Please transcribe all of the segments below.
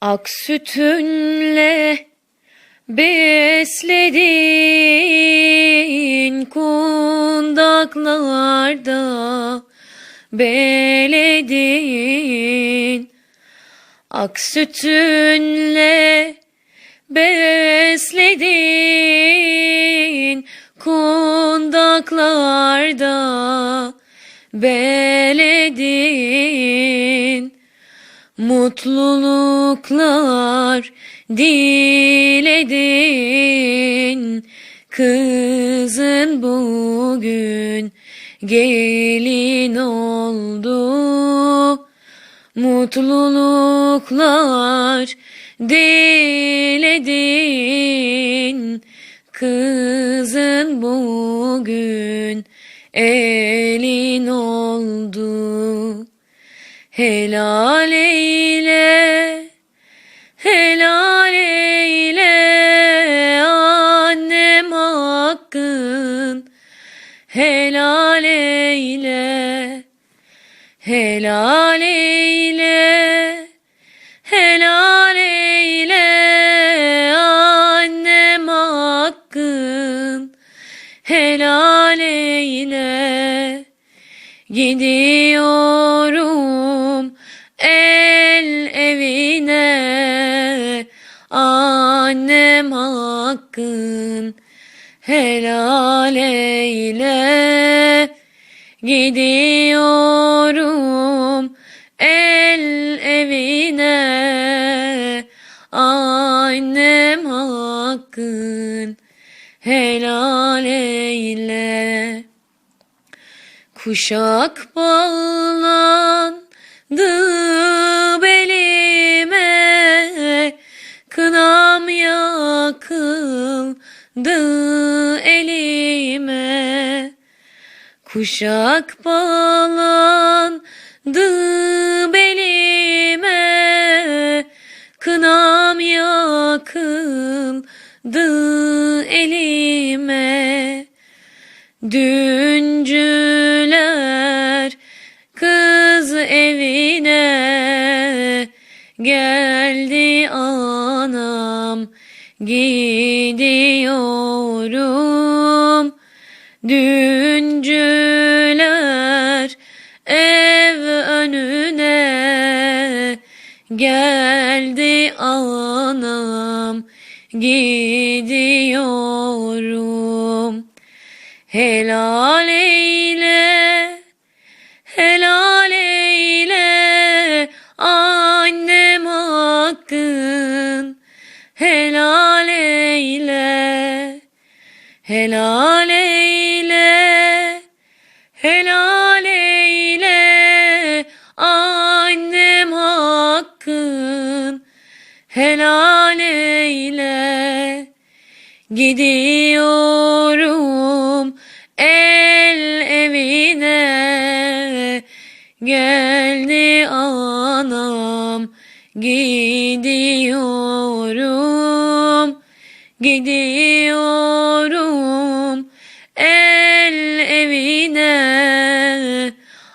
Ak sütünle besledin kundaklarda beledin Ak sütünle besledin kundaklarda beledin Mutluluklar diledin. Kızın bugün gelin oldu. Mutluluklar diledin. Kızın bugün elin oldu Helal eyle, helal eyle annem hakkın. Helal eyle, helal eyle, helal eyle annem hakkın. Helal eyle. Gidiyorum el evine Annem hakkın helal eyle. Gidiyorum el evine Annem hakkın helal eyle. Kuşak bağlandı belime, kınam yakıldı elime. Kuşak bağlandı belime, kınam yakıldı elime. Düncüler geldi anam gidiyorum. Düncüler ev önüne. Geldi anam gidiyorum. Helal eyle, annem hakkın. Helal eyle, helal eyle, helal eyle annem hakkın. Helal eyle. Gidiyorum anam gidiyorum gidiyorum. El evine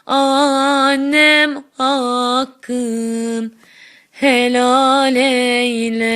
annem hakkın helal eyle